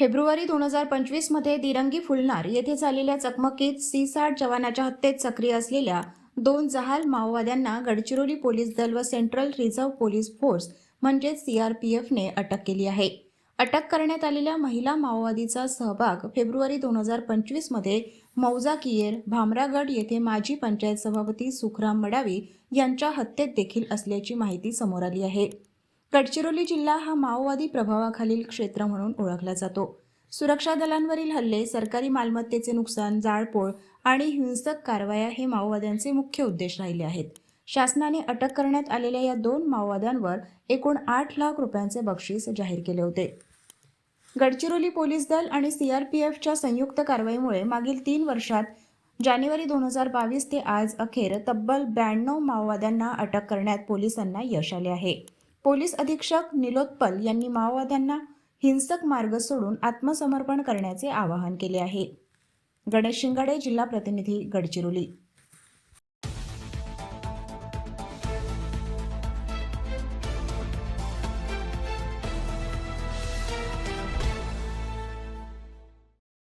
February दोन हजार पंचवीसमध्ये दिरंगी फुलनार येथे झालेल्या चकमकीत सी साठ जवानाच्या हत्येत सक्रिय असलेल्या दोन जहाल माओवाद्यांना गडचिरोली पोलीस दल व सेंट्रल रिझर्व्ह पोलीस फोर्स म्हणजेच सीआरपीएफने अटक केली आहे. अटक करण्यात आलेल्या महिला माओवादीचा सहभाग फेब्रुवारी दोन हजार पंचवीसमध्ये मौजा किएर भामरागड येथे माजी पंचायत सभापती सुखराम मडावी यांच्या हत्येत देखील असल्याची माहिती समोर आली आहे. गडचिरोली जिल्हा हा माओवादी प्रभावाखालील क्षेत्र म्हणून ओळखला जातो. सुरक्षा दलांवरील हल्ले सरकारी मालमत्तेचे नुकसान जाळपोळ आणि हिंसक कारवाया हे माओवाद्यांचे मुख्य उद्देश राहिले आहेत. शासनाने अटक करण्यात आलेल्या या दोन माओवाद्यांवर एकूण आठ लाख रुपयांचे बक्षीस जाहीर केले होते. गडचिरोली पोलीस दल आणि सीआरपीएफच्या संयुक्त कारवाईमुळे मागील तीन वर्षात जानेवारी दोन हजार बावीस ते आज अखेर तब्बल ब्याण्णव माओवाद्यांना अटक करण्यात पोलिसांना यश आले आहे. पोलीस अधीक्षक निलोत्पल यांनी माओवाद्यांना हिंसक मार्ग सोडून आत्मसमर्पण करण्याचे आवाहन केले आहे. गणेश शिंगाडे जिल्हा प्रतिनिधी गडचिरोली.